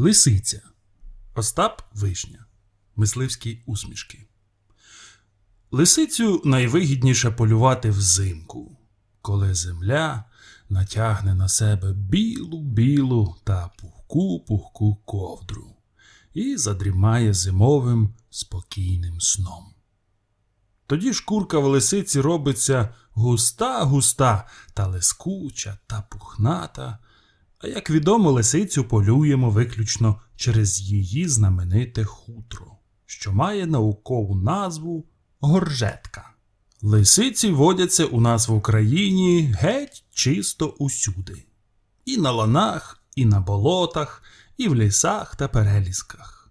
Лисиця. Остап Вишня. Мисливські усмішки. Лисицю найвигідніше полювати взимку, коли земля натягне на себе білу білу та пухку пухку ковдру і задрімає зимовим спокійним сном. Тоді шкурка в лисиці робиться густа густа та лискуча та пухната. А як відомо, лисицю полюємо виключно через її знамените хутро, що має наукову назву горжетка. Лисиці водяться у нас в Україні геть чисто усюди. І на ланах, і на болотах, і в лісах та перелісках.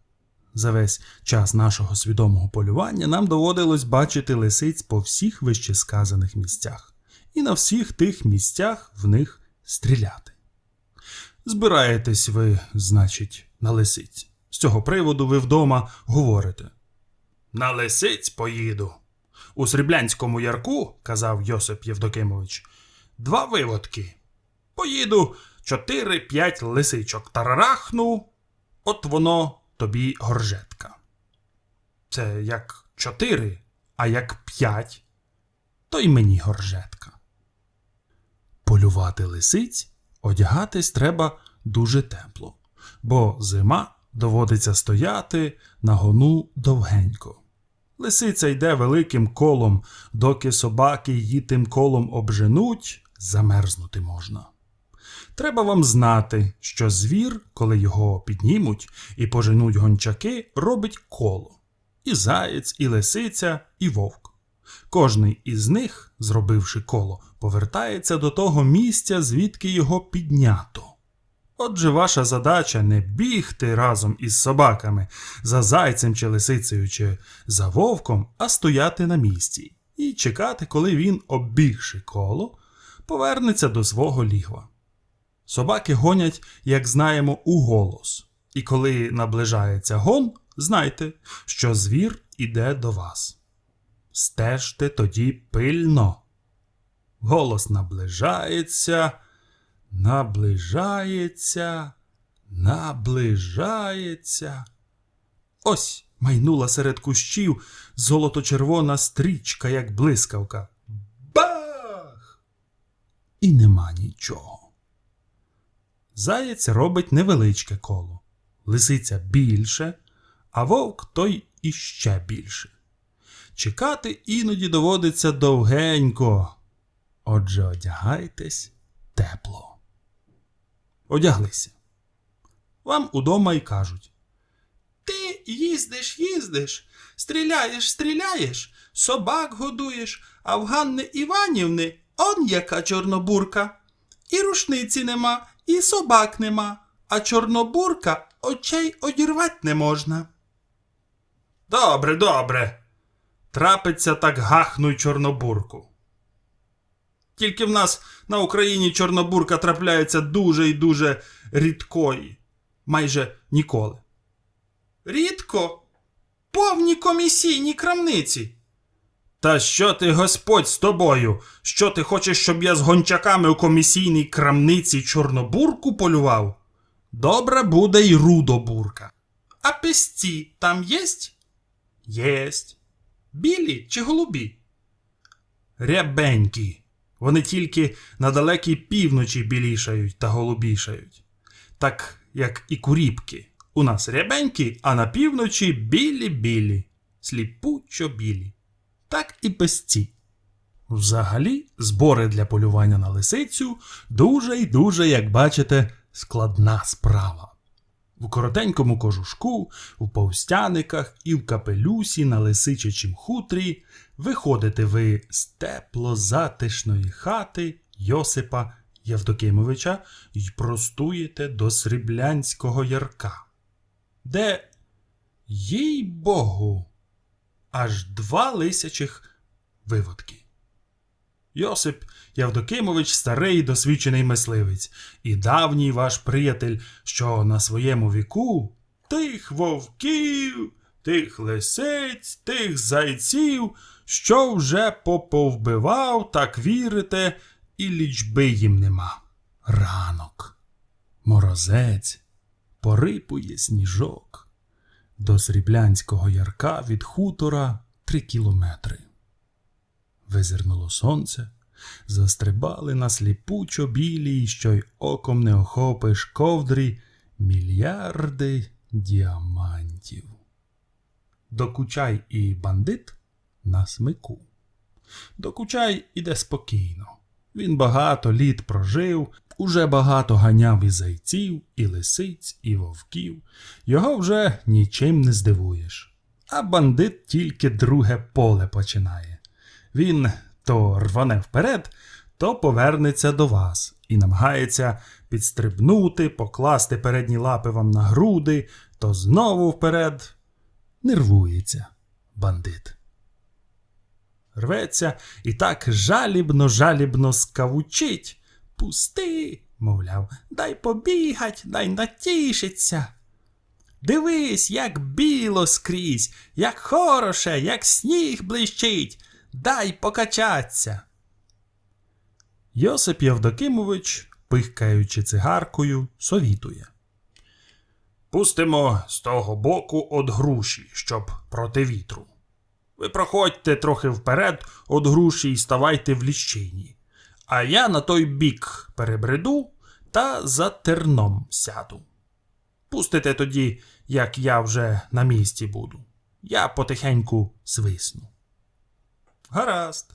За весь час нашого свідомого полювання нам доводилось бачити лисиць по всіх вищесказаних місцях, і на всіх тих місцях в них стріляти. Збираєтесь ви, значить, на лисиць. З цього приводу ви вдома говорите. На лисиць поїду. У Сріблянському ярку, казав Йосип Євдокимович, два виводки. Поїду чотири-п'ять лисичок тарарахну, от воно тобі горжетка. Це як чотири, а як п'ять, то й мені горжетка. Полювати лисиць одягатись треба дуже тепло, бо зима доводиться стояти на гону довгенько. Лисиця йде великим колом, доки собаки її тим колом обженуть, замерзнути можна. Треба вам знати, що звір, коли його піднімуть і поженуть гончаки, робить коло. І заєць, і лисиця, і вовк. Кожний із них, зробивши коло, повертається до того місця, звідки його піднято. Отже, ваша задача не бігти разом із собаками за зайцем чи лисицею чи за вовком, а стояти на місці і чекати, коли він, оббігши коло, повернеться до свого лігва. Собаки гонять, як знаємо, у голос, і коли наближається гон, знайте, що звір іде до вас. Стежте тоді пильно. Голос наближається, наближається, наближається. Ось майнула серед кущів золото-червона стрічка, як блискавка. Бах! І нема нічого. Заєць робить невеличке коло, лисиця більше, а вовк той іще більше. Чекати іноді доводиться довгенько. Отже, одягайтесь тепло. Одяглися. Вам удома й кажуть. Ти їздиш, їздиш, стріляєш, стріляєш, собак годуєш, а в Ганни Іванівни он яка чорнобурка. І рушниці нема, і собак нема, а чорнобурка очей одірвать не можна. Добре, добре. Трапиться так гахнуй чорнобурку. Тільки в нас на Україні чорнобурка трапляється дуже і дуже рідкої, майже ніколи. Рідко? Повні комісійні крамниці. Та що ти, Господь, з тобою? Що ти хочеш, щоб я з гончаками у комісійній крамниці чорнобурку полював? Добре буде й рудобурка. А песці там єсть? Єсть. Білі чи голубі? Рябенькі. Вони тільки на далекій півночі білішають та голубішають. Так як і куріпки. У нас рябенькі, а на півночі білі-білі, сліпучо білі. Так і песці. Взагалі, збори для полювання на лисицю дуже й дуже, як бачите, складна справа. В коротенькому кожушку, в повстяниках і в капелюсі на лисичачім хутрі виходите ви з тепло затишної хати Йосипа Євдокимовича й простуєте до Сріблянського ярка, де, їй Богу, аж два лисячих виводки. Йосип Явдокимович старий досвідчений мисливець, і давній ваш приятель, що на своєму віку тих вовків, тих лисиць, тих зайців, що вже поповбивав, так вірите, і лічби їм нема. Ранок, морозець, порипує сніжок. До Сріблянського ярка від хутора три кілометри. Визирнуло сонце, застрибали на сліпучо білій, що й оком не охопиш ковдрі мільярди діамантів. Докучай і бандит на смику. Докучай іде спокійно. Він багато літ прожив, уже багато ганяв і зайців, і лисиць, і вовків. Його вже нічим не здивуєш. А бандит тільки друге поле починає. Він то рване вперед, то повернеться до вас і намагається підстрибнути, покласти передні лапи вам на груди, то знову вперед. Нервується бандит. Рветься і так жалібно, жалібно скавучить. Пусти, мовляв, дай побігать, дай натішиться. Дивись, як біло скрізь, як хороше, як сніг блищить, дай покачаться. Йосип Євдокимович, пихкаючи цигаркою, совітує. Пустимо з того боку од груші, щоб проти вітру. Ви проходьте трохи вперед од груші і ставайте в ліщині, а я на той бік перебреду та за терном сяду. Пустите тоді, як я вже на місці буду. Я потихеньку свисну. Гаразд.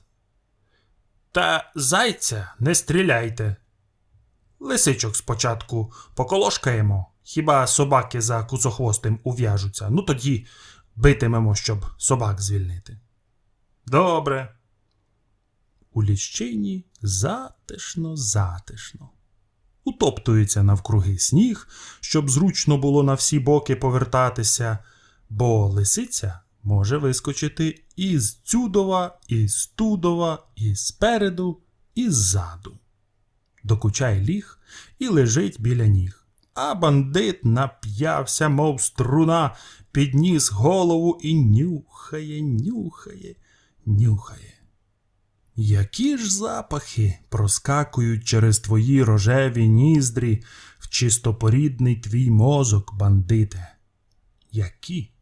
Та зайця не стріляйте. Лисичок спочатку поколошкаємо, хіба собаки за куцохвостим ув'яжуться, ну тоді битимемо, щоб собак звільнити. Добре. У ліщині затишно, затишно. Утоптується навкруги сніг, щоб зручно було на всі боки повертатися, бо лисиця може вискочити і з цюдова, і з тудова, і спереду, і ззаду. Докучай ліг і лежить біля ніг. А бандит нап'явся, мов струна, підніс голову і нюхає, нюхає, нюхає. Які ж запахи проскакують через твої рожеві ніздрі в чистопорідний твій мозок, бандите? Які?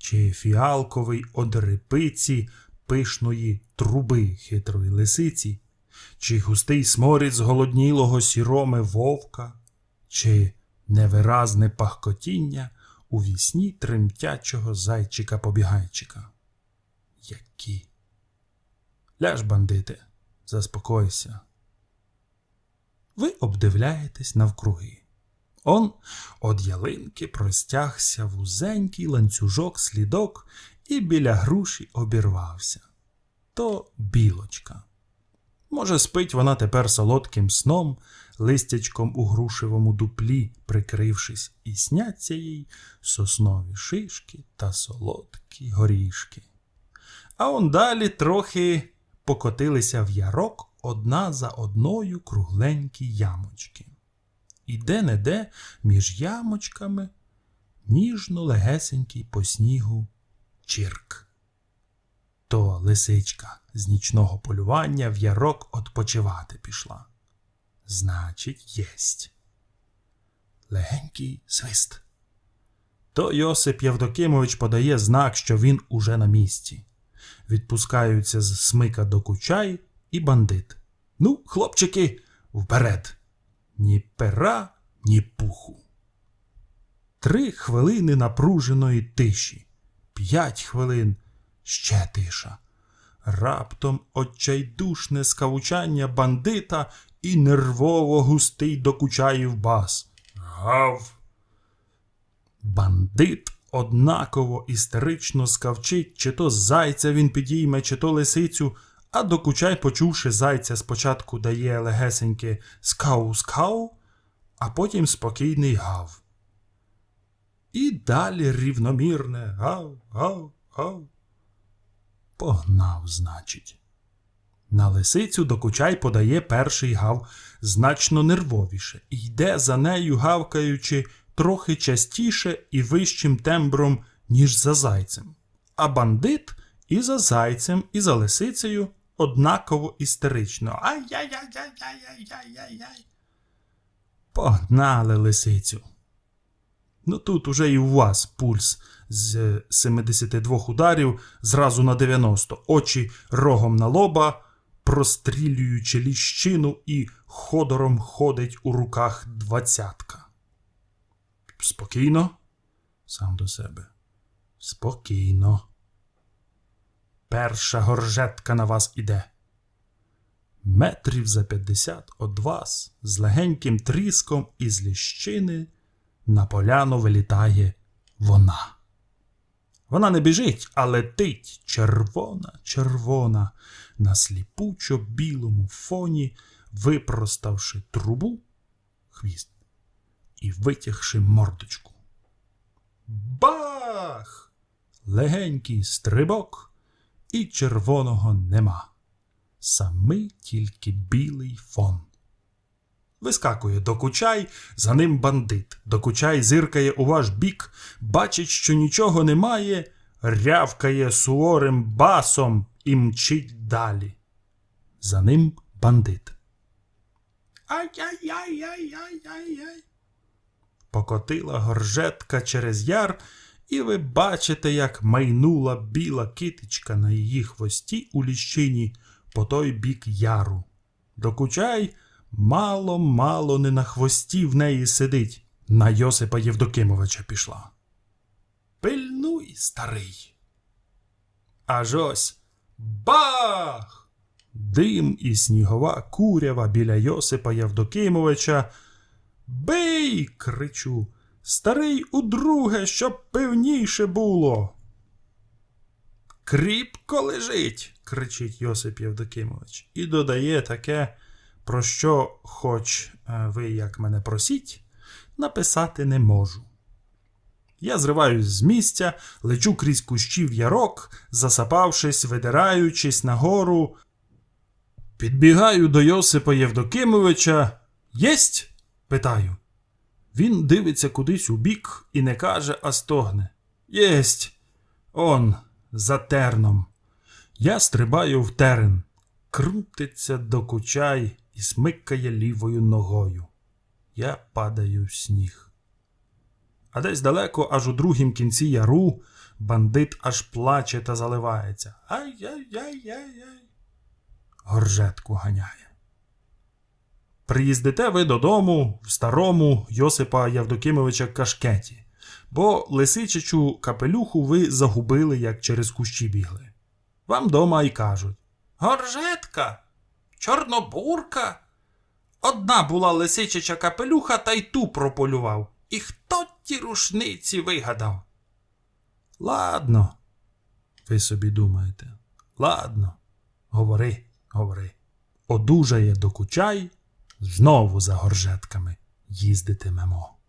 Чи фіалковий од репиці пишної труби хитрої лисиці, чи густий сморід зголоднілого сіроми вовка, чи невиразне пахкотіння у вісні тремтячого зайчика-побігайчика? Які? Ляж, бандите, заспокойся. Ви обдивляєтесь навкруги. Он од ялинки простягся вузенький ланцюжок слідок і біля груші обірвався. То білочка. Може, спить вона тепер солодким сном, листячком у грушевому дуплі, прикрившись, і сняться їй соснові шишки та солодкі горішки. А он далі трохи покотилися в ярок одна за одною кругленькі ямочки. І де-не-де між ямочками ніжно легесенький по снігу чирк. То лисичка з нічного полювання в ярок odpoчивати пішла. Значить, єсть. Легенький свист. То Йосип Євдокимович подає знак, що він уже на місці. Відпускаються з смика до кучай і бандит. Ну, хлопчики, вперед! Ні пера, ні пуху. Три хвилини напруженої тиші. П'ять хвилин ще тиша. Раптом отчайдушне скавучання бандита і нервово густий докучаїв бас. Гав. Бандит однаково істерично скавчить, чи то зайця він підійме, чи то лисицю, а докучай, почувши зайця, спочатку дає легесеньке скау-скау, а потім спокійний гав. І далі рівномірне гав, гав, гав. Погнав, значить. На лисицю докучай подає перший гав значно нервовіше і йде за нею, гавкаючи трохи частіше і вищим тембром, ніж за зайцем. А бандит і за зайцем, і за лисицею однаково істерично. Ай-яй-яй-яй-яй-яй-яй-яй. Погнали лисицю. Ну тут уже і у вас пульс з 72 ударів зразу на 90, очі рогом на лоба, прострілюючи ліщину і ходором ходить у руках двадцятка. Спокійно, сам до себе. Спокійно. Перша горжетка на вас іде. Метрів за п'ятдесят од вас з легеньким тріском із ліщини на поляну вилітає вона. Вона не біжить, а летить червона, червона, на сліпучо білому фоні, випроставши трубу, хвіст і витягши мордочку. Бах! Легенький стрибок, і червоного нема. Самий тільки білий фон. Вискакує докучай, за ним бандит. Докучай зиркає у ваш бік, бачить, що нічого немає, рявкає суворим басом і мчить далі. За ним бандит. Ай-яй-яй-яй-яй-яй-яй. Покотила горжетка через яр, і ви бачите, як майнула біла китичка на її хвості у ліщині по той бік яру. Докучай мало-мало не на хвості в неї сидить. На Йосипа Євдокимовича пішла. Пильнуй, старий. Аж ось бах! Дим і снігова курява біля Йосипа Євдокимовича. Бий. кричу. Старий удруге, щоб певніше було. Кріпко лежить, кричить Йосип Євдокимович, і додає таке, про що, хоч е, ви, як мене просіть, написати не можу. Я зриваюсь з місця, лечу крізь кущів ярок, засапавшись, видираючись нагору. Підбігаю до Йосипа Євдокимовича. Єсть? питаю. Він дивиться кудись у бік і не каже, а стогне. Єсть. Он, за терном. Я стрибаю в терен, крутиться докучай і смикає лівою ногою. Я падаю в сніг. А десь далеко, аж у другім кінці яру, бандит аж плаче та заливається. Ай-яй-яй-яй-яй. Горжетку ганяє. Приїздите ви додому в старому Йосипа Явдокимовича кашкеті, бо лисичачу капелюху ви загубили, як через кущі бігли. Вам дома й кажуть Горжетка, чорнобурка. Одна була лисичача капелюха та й ту прополював. І хто ті рушниці вигадав? Ладно, ви собі думаєте. Ладно, говори, говори. Одужає докучай, знову за горжетками їздитимемо.